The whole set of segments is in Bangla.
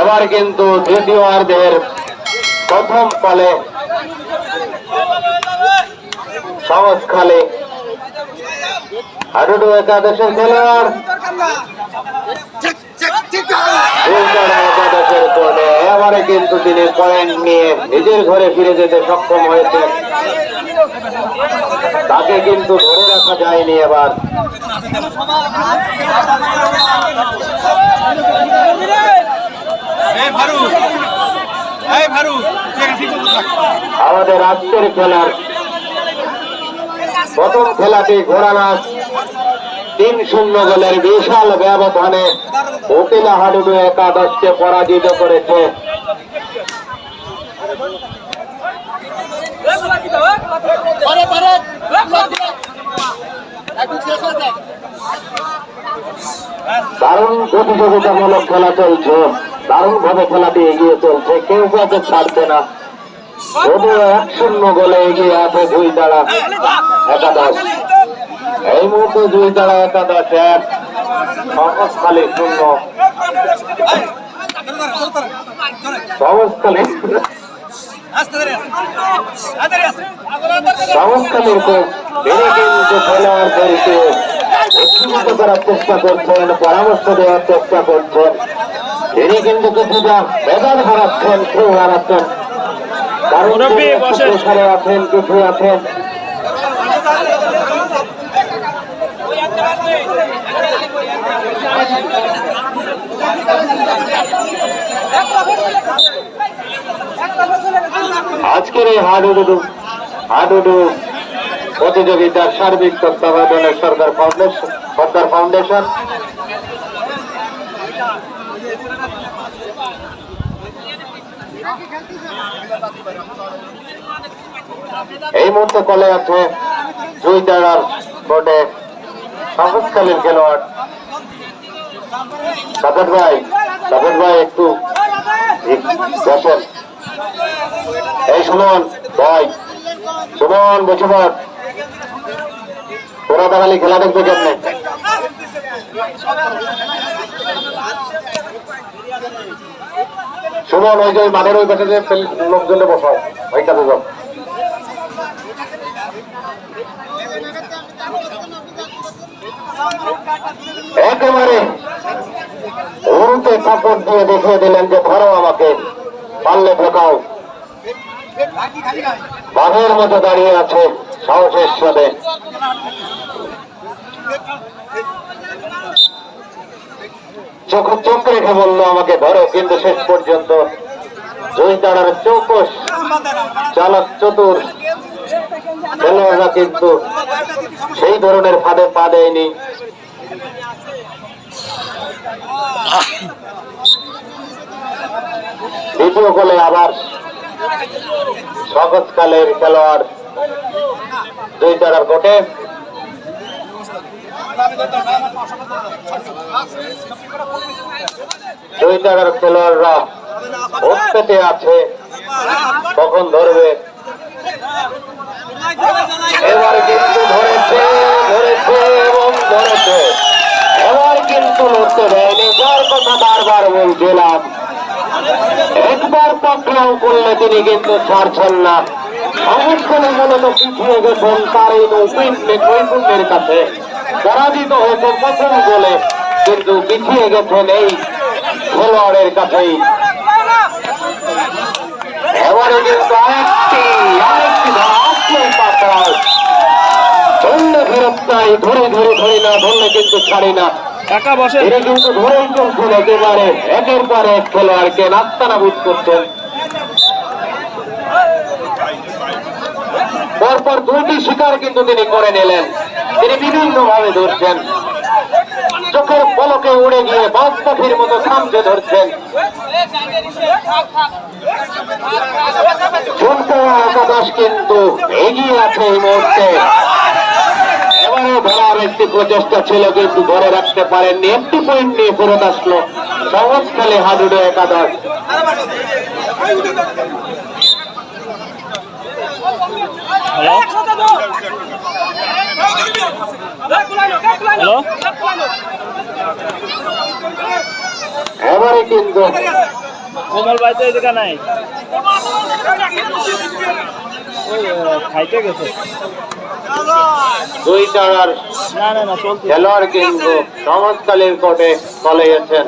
এবার কিন্তু দ্বিতীয়ার্ধের প্রথম ফলে সহজখালে হাডুডু একাদশের খেলোয়াড়। একাদশের এবারে কিন্তু তিনি পয়েন্ট নিয়ে নিজের ঘরে ফিরে যেতে সক্ষম হয়েছেন। তাকে কিন্তু ধরে রাখা যায়নি এবার। আমাদের আজকের খেলার প্রথম খেলাটি ঘোড়ানাথ তিন শূন্য গোলের বিশাল ব্যবধানে উকিলা হাডুডু একাদশকে পরাজিত করেছে দারুণ প্রতিযোগিতামূলক খেলা চলছে। দারুণ ভাবে খেলাটি এগিয়ে চলছে। কেউ কাউকে ছাড়ছে না। যদিও এক শূন্য গোলে এগিয়ে আছে দুই তারা একাদশ। এই মুহূর্তে দুই তারা একাদশ এক সহজখালী শূন্য। সহজখালী উৎসাহিত করার চেষ্টা করছেন পরামর্শ দেওয়ার চেষ্টা করছেন। তিনি কিন্তু কিছুটা মেজাজ হারাচ্ছেন কেউ হারাচ্ছেন। কারণ। প্রেসারে আছেন কিছু আছেন। আজকের এই হাডুডু হাডুডু প্রতিযোগিতার সার্বিক তত্ত্বাবধানে সরকার ফাউন্ডেশন সরকার ফাউন্ডেশন এই মুহূর্তে কলে আছে দুই তারার বোর্ডে সংস্কালীন খেলোয়াড়। সাগর ভাই সাগর ভাই একটু বসেন এই সুমন, ভাই, সুমন, বসে পড়। তোরা তাহলে খেলা দেখবে কেমনে? সুমন, ওই যে মাঠের ওই পাশে যে লোকজনে বসাও ওই যাও। একেবারে উড়ুতে কাপড় দিয়ে দেখিয়ে দিলেন যে ধরো আমাকে। পারলে ঢোকাও বাঘের মতো দাঁড়িয়ে আছে সাহসের সাথে। চোখ চোখ রেখে বলল, আমাকে ধরো, কিন্তু শেষ পর্যন্ত দুই তারার চৌকস, চালক চতুর, খেলোয়াড়রা কিন্তু সেই ধরনের ফাঁদে পা দেয়নি। দ্বিতীয় গোলে আবার সহজকালের খেলোয়াড় দুই তারার কোটে দুই তারার খেলোয়াড়রা উৎপেতে আছে, কখন ধরবে? এবার কিন্তু ধরেছে ধরেছে এবং ধরেছে। এবার কিন্তু লড়তে দেয়নি, যার কথা বারবার বলছিলাম। একবার পাকড়াও করলে তিনি কিন্তু ছাড়ছেন না। সংস্করণে মূলত পিছিয়ে গেছেন তার এই নৈপুণ্যের কাছে। পরাজিত হয়েছে প্রথম গোলে, কিন্তু পিছিয়ে গেছেন এই খেলোয়াড়ের কাছেই। এবারে কিন্তু আরেকটি আরেকটি আসলেই পাকড়াও ধরলে ফেরত নাই, ধরে ধরে ধরে না, ধরলে কিন্তু ছাড়ি না। বসে। এক নাস্তানাবুদ করছেন। পরপর শিকার কিন্তু তিনি করে নিলেন। তিনি বিভিন্ন ভাবে ধরছেন। চোখের পলকে উড়ে গিয়ে বাস পাখির মতো সামনে ধরছেন। কিন্তু এগিয়ে আছে এই মুহূর্তে। এবারে ধরার একটি প্রচেষ্টা ছিল কিন্তু ধরে রাখতে পারেননি। একটি পয়েন্ট নিয়ে ফেরত আসলো সহজ খেলে হাডুডে একাদশ। হ্যালো? এবারে কিন্তু কোমল ভাই তো এদিকে নাই। খাইতে গেছে। দুই চারার না না না চলছে খেলোয়াড় কিন্তু সমাজকালীন কোর্টে চলে গেছেন।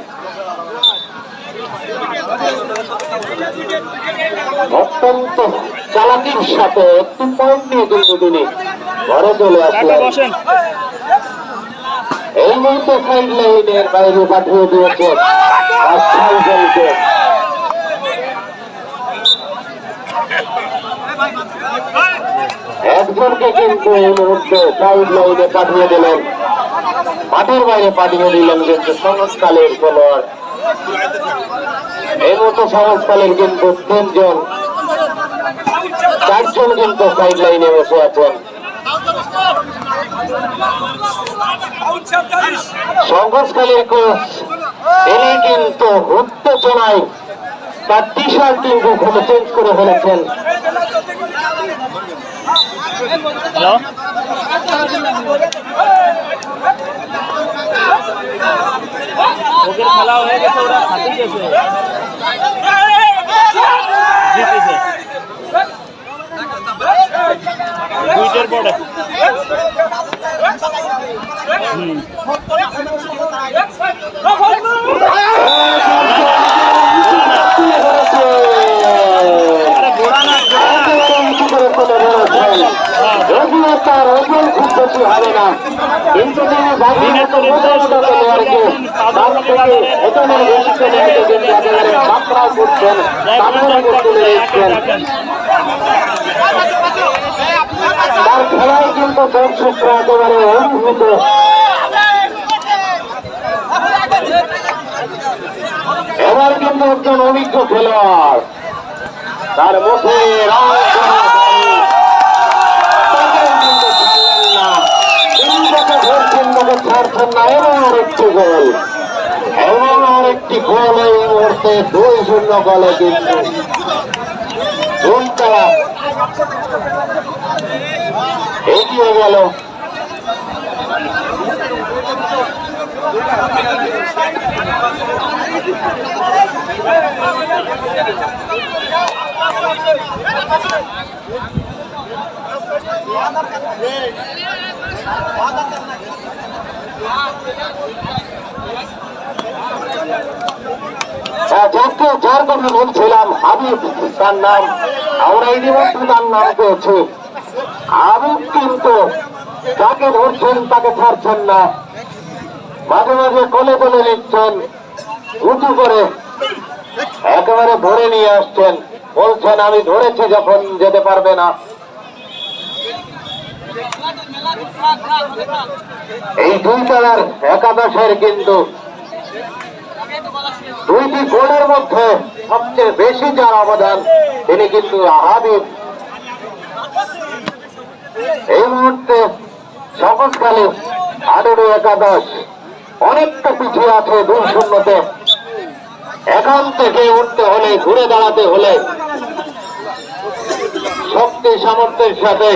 অত্যন্ত চালাকির সাথে একটি পয়েন্ট নিয়ে কিন্তু তিনি ঘরে চলে আসলেন। এই মুহূর্তে সাইড লাইনের বাইরে পাঠিয়ে দিয়েছেন আশরাফুলকে। একজনকে কিন্তু এই মুহূর্তে সাইড লাইনে পাঠিয়ে দিলেন। মাঠের বাইরে পাঠিয়ে দিলেন কিন্তু সংস্কালের খেলোয়াড়। এই মুহূর্তে সংস্কালের কিন্তু তিনজন, চারজন কিন্তু সাইড লাইনে বসে আছেন। সংঘর্ষকালীর কোচ তিনি কিন্তু উত্তেজনায় তার টি শার্ট কিন্তু চেঞ্জ করে ফেলেছেন। হ্যালো ওদের খেলা হয়ে গেছে ওরা হাতে গেছে জিতেছে দুইটার পরে হুম আরে গোড়া না যদিও তার ওজন খুব বেশি হবে না কিন্তু তিনি বাঘের মতো মোটা মোটা খেলোয়াড়কে তার থেকে ওজনের বেশি খেলোয়াড়কে কিন্তু একেবারে মাত্রাও করছেন তারপরে তুলে দিচ্ছেন তার খেলায় কিন্তু দর্শকরা একেবারে অভিভূত এবার কিন্তু একজন অভিজ্ঞ খেলোয়াড় তার মুখে রং ধরছেন তাকে ছাড়ছেন না এবং আরেকটি গোল এবং আরেকটি গোল এই মুহূর্তে হ্যাঁ, যাকে যার কথা বলছিলাম, হাবিব, তার নাম আমরা ইতিমধ্যে তার নাম পেয়েছি হাবিব কিন্তু যাকে ধরছেন, তাকে ছাড়ছেন না। মাঝে মাঝে কোলে কোলে নিচ্ছেন, উঁচু করে একেবারে ধরে নিয়ে আসছেন। বলছেন, আমি ধরেছি যখন যেতে পারবে না। এই দুই তারার একাদশের কিন্তু দুইটি গোলের মধ্যে সবচেয়ে বেশি যার অবদান, তিনি কিন্তু হাবিব এই মুহূর্তে সকলকালে আঠারো একাদশ। অনেকটা পিছিয়ে আছে দুই শূন্যতে। এখান থেকে উঠতে হলে, ঘুরে দাঁড়াতে হলে শক্তি সামর্থ্যের সাথে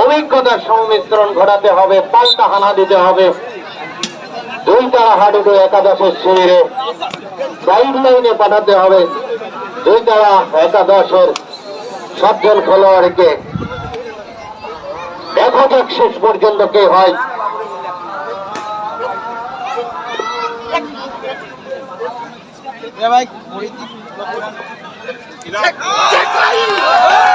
অভিজ্ঞতার সংমিশ্রণ ঘটাতে হবে, পাল্টা হানা দিতে হবে। দুই তারা হাডুডু একাদশের শিবিরে সাইড লাইনে পাঠাতে হবে। দুই তারা একাদশের সাতজন খেলোয়াড়কে। দেখা যাক শেষ পর্যন্ত কে হয়। ভাই লড়াই করছে এই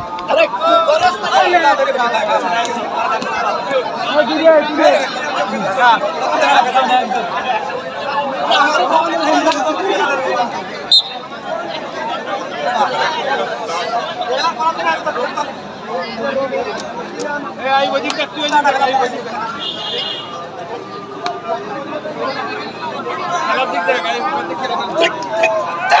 এই ওদিক খেলার দিক দেখ এই ওদিক দেখ ঠিক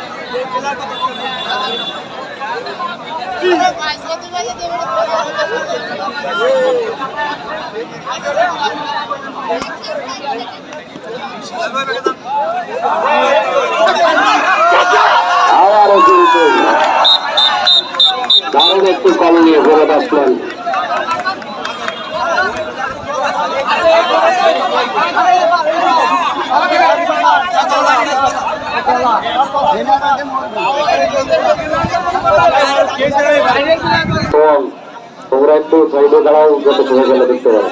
আবারও কিন্তু দারুণ একটি কল নিয়ে ফেরত আসলেন তোমরা একটু সাইডে দাঁড়াও গেলে দেখতে পারো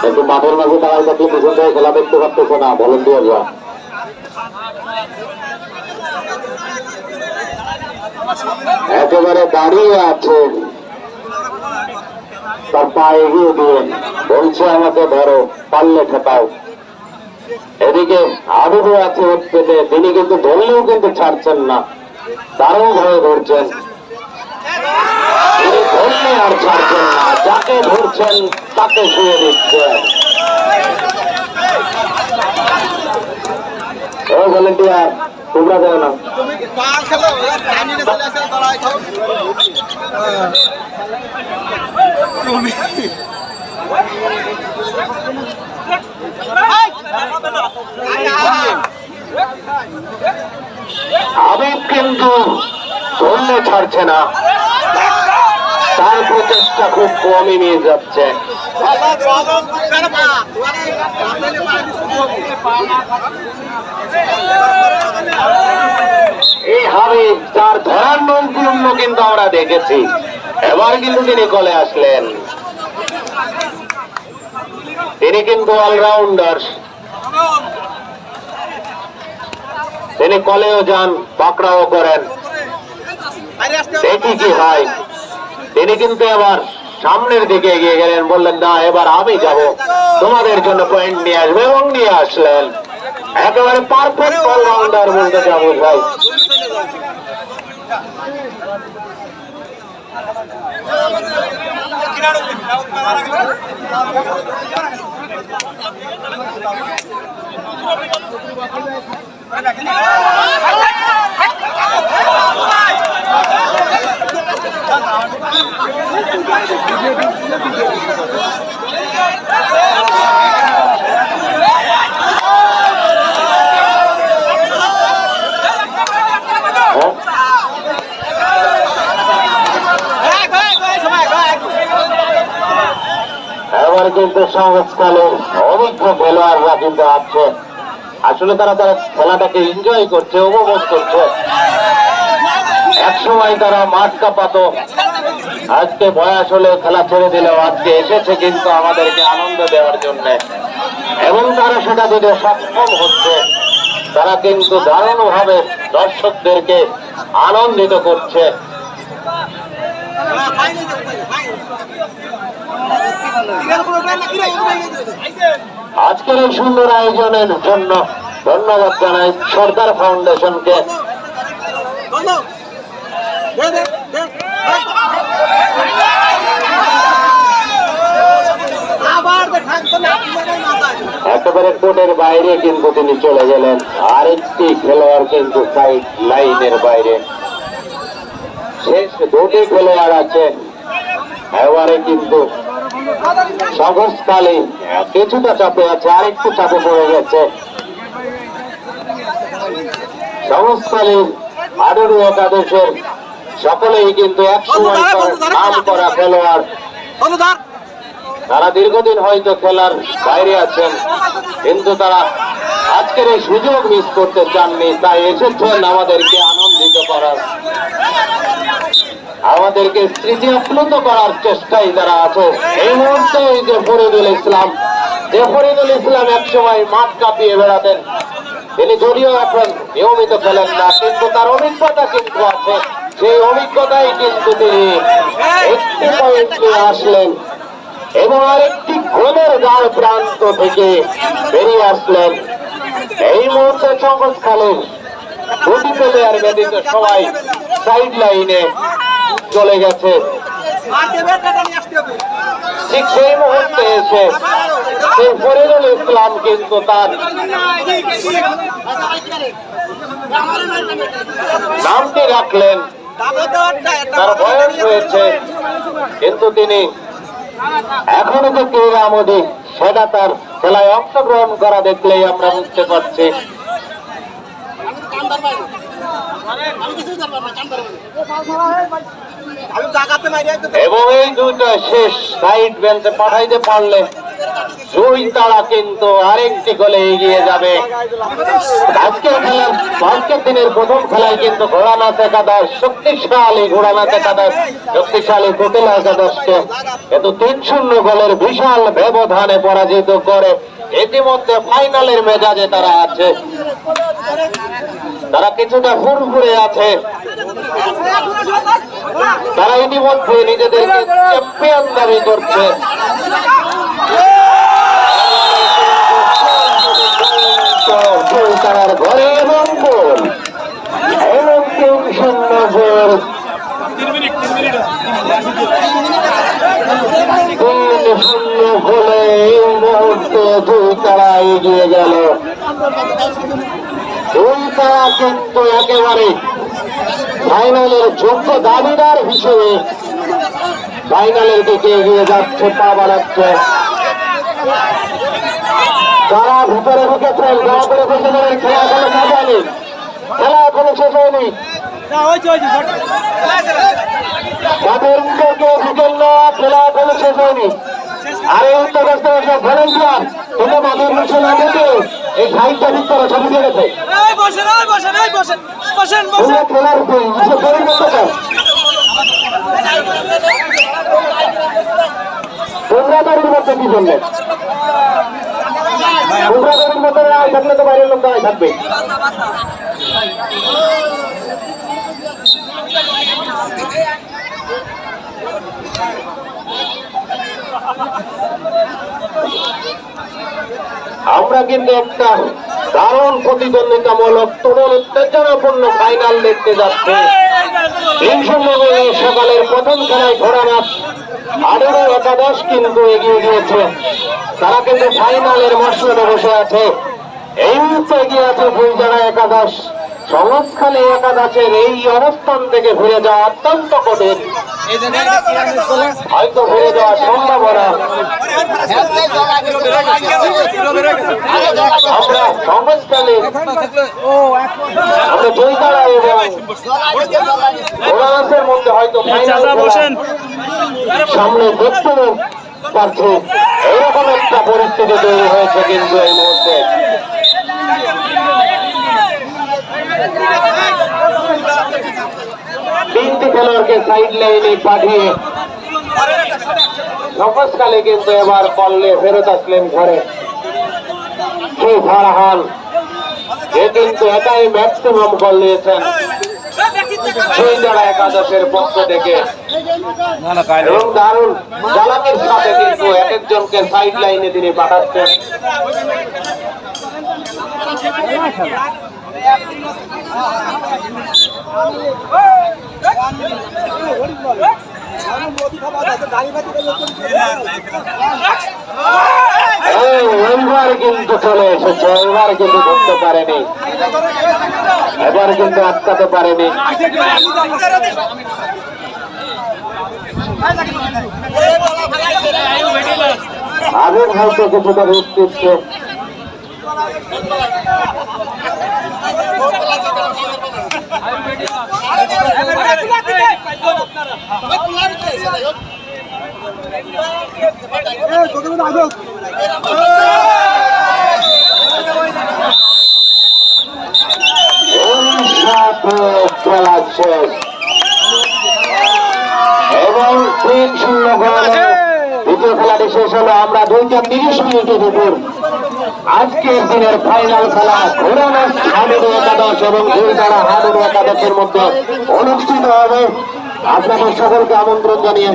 একটু মাঠের মাঝে দাঁড়ায় থাকলে পিছন খেলা দেখতে পারতেছে না ভলেন্টিয়াররা একেবারে দাঁড়িয়ে আছে তার পা এগিয়ে দিয়ে বলছে আমাকে ধরো, পারলে ঠেকাও এদিকে আবিদও আছে ওর পেটে, তিনি কিন্তু ধরলেও কিন্তু ছাড়ছেন না। তারও ভয়ে ধরছেন। আর ছাড়ছেন না, যাকে ধরছেন তাকে শুয়ে দিচ্ছেন ও ভলেন্টিয়ার তোমরা যাও না। আবেগ কিন্তু ধন্য ছাড়ছে না। তার প্রচেষ্টা খুব কমই নিয়ে যাচ্ছে। এই হাবিব, তার ধরার নৈপুণ্য কিন্তু আমরা দেখেছি। এবার কিন্তু তিনি কলে আসলেন। তিনি কিন্তু অলরাউন্ডার তিনি কলেও যান, পাকড়াও করেন। দেখি কি হয়। তিনি কিন্তু এবার সামনের দিকে এগিয়ে গেলেন বললেন না এবার আমি যাব তোমাদের জন্য পয়েন্ট নিয়ে আসবে এবং নিয়ে আসলেন একেবারে পারফেক্ট অলরাউন্ডার বলতে যাব ভাই এবার কিন্তু সংস্কালের অভিজ্ঞ খেলোয়াড়রা কিন্তু আসছে আসলে তারা তারা খেলাটাকে এনজয় করছে, উপভোগ করছে। এক সময় তারা মাঠ কাঁপাতো। আজকে বয়স হলে খেলা ছেড়ে দিলেও আজকে এসেছে কিন্তু আমাদেরকে আনন্দ দেওয়ার জন্য। এবং তারা সেটা দিতে সক্ষম হচ্ছে। তারা কিন্তু দারুণ ভাবে দর্শকদেরকে আনন্দিত করছে। আজকের এই সুন্দর আয়োজনের জন্য ধন্যবাদ জানাই সরকার ফাউন্ডেশনকে। একেবারে কোর্টের বাইরে কিন্তু তিনি চলে গেলেন। আরেকটি খেলোয়াড় কিন্তু সাইড লাইনের বাইরে। শেষ দুটি খেলোয়াড় আছে এবারে কিন্তু সংঘর্ষকালে কিছুটা চাপে আছে, আরেকটু চাপে পড়ে গেছে। সংস্কালে আঠারো একাদশের সকলেই কিন্তু এক সময় নাম করা খেলোয়াড়। তারা দীর্ঘদিন হয়তো খেলার বাইরে আছেন কিন্তু তারা আজকের এই সুযোগ মিস করতে চাননি তাই এসেছেন আমাদেরকে আনন্দিত করার। আমাদেরকে স্মৃতি আপ্লুত করার চেষ্টায় তারা আছে। এই মুহূর্তে এই যে ফরিদুল ইসলাম যে ফরিদুল ইসলাম এক সময় মাঠ কাঁপিয়ে বেড়াতেন তিনি যদিও এখন নিয়মিত খেলেন না কিন্তু তার অভিজ্ঞতা কিন্তু আছে। সেই অভিজ্ঞতায় কিন্তু তিনি একটি পয়েন্ট আসলেন এবং আরেকটি গোলের দ্বার প্রান্ত থেকে বেরিয়ে আসলেন। এই মুহূর্তে চঙ্গস খালেন দুটি প্লেয়ার ব্যতীত সবাই সাইড লাইনে চলে গেছে। ঠিক সেই মুহূর্তে এসে সেই ফরিদুল ইসলাম কিন্তু তার নামটি রাখলেন তার বয়স হয়েছে কিন্তু তিনি এখনও যে কেউ মোদী সেটা তার খেলায় অংশগ্রহণ করা দেখলেই আমরা বুঝতে পারছি। এবং এই দুইটা শেষ সাইড বেঞ্চে পাঠাইতে পারলে দুই তারা কিন্তু আরেকটি গোলে এগিয়ে যাবে। আজকের খেলার আজকের দিনের প্রথম খেলায় কিন্তু ঘোড়ানাথ একাদশ, শক্তিশালী ঘোড়ানাথ একাদশ, শক্তিশালী কোটেলা একাদশকে কিন্তু তিন শূন্য গোলের বিশাল ব্যবধানে পরাজিত করে ইতিমধ্যে ফাইনালের মেজাজে তারা আছে। তারা কিছুটা ফুরফুরে আছে। তারা ইতিমধ্যে নিজেদেরকে চ্যাম্পিয়ন দাবি করছে। তার ঘরে এবং গোল এবং তিন শূন্য এই মুহূর্তে দুই তারা এগিয়ে গেল। দুই তারা কিন্তু একেবারে ফাইনালের যোগ্য দাবিদার হিসেবে ফাইনালের দিকে এগিয়ে যাচ্ছে পা বাড়াচ্ছে। তারা ভিতরে ঢুকেছেন খেলা এখনও শেষ হয়নি খেলা এখনও শেষ হয়নি। তাদের কেউ ঢুকেন না খেলা এখনও শেষ হয়নি। আর এই উত্তরগ্রস্ত ভলেন্টিয়ার কোনো মাদের মুছে না দেখে এই ছবি দিয়ে গেছে তোমরা খেলার উপরে তোমরা বাড়ির কি করলে? বাড়ির মধ্যে না থাকলে তো বাইরের লোক দাঁড়ায় থাকবে আমরা কিন্তু একটা দারুণ প্রতিদ্বন্দ্বিতামূলক তরুণ উত্তেজনাপূর্ণ ফাইনাল দেখতে যাচ্ছি। সকালের প্রথম খেলায় ঘোড়া মাছ আঠারো একাদশ কিন্তু এগিয়ে গিয়েছে। তারা কিন্তু ফাইনালের মরশুমে বসে আছে। এই মুহূর্তে এগিয়ে আছে ফুলজারা একাদশ। সংস্থানে একাদশের এই অবস্থান থেকে ঘুরে যাওয়া অত্যন্ত কঠিন। হয়তো ঘুরে যাওয়া সম্ভাবনা। আমরা সংস্থানে আমরা দুই তারা এবং মধ্যে হয়তো সামনে দেখতে পারছে এই অন্যরকম একটা পরিস্থিতি তৈরি হয়েছে কিন্তু এই মুহূর্তে। তিনটি খেলোয়াড়কে সাইড লাইনে পাঠিয়ে নফসকালে কিন্তু এবার পল্লে ফেরত আসলেন ঘরে। সেই ফারহান? যে কিন্তু একাই ম্যাক্সিমাম বল নিয়েছেন সেই যারা একাদশের পক্ষ থেকে এবং দারুণ জালামের সাথে কিন্তু এক একজনকে সাইড লাইনে তিনি পাঠাচ্ছেন। এই, এবার কিন্তু চলে এসেছে এবার কিন্তু ধরতে পারেনি এবার কিন্তু আটকাতে পারেনি আগে হয়তো কিছুটা রিস্ক দিচ্ছে সাথে এবং তিন শূন্য দ্বিতীয় খেলাটি শেষ হলো আমরা দুইটা তিরিশ মিনিটের উপর আজকের দিনের ফাইনাল খেলা ঘোরানো হাডুডু একাদশ এবং দুইতারা হাডুডু একাদশের মধ্যে অনুষ্ঠিত হবে। আপনাদের সকলকে আমন্ত্রণ জানিয়ে।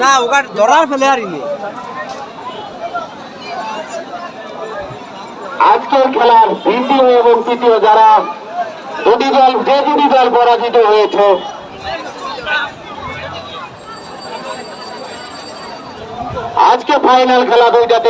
না ওখানে ধরার ফেলে আজকের খেলার দ্বিতীয় এবং তৃতীয় যারা দুটি দল যে দুটি দল পরাজিত হয়েছে। আজকে ফাইনাল খেলা দুইটাতে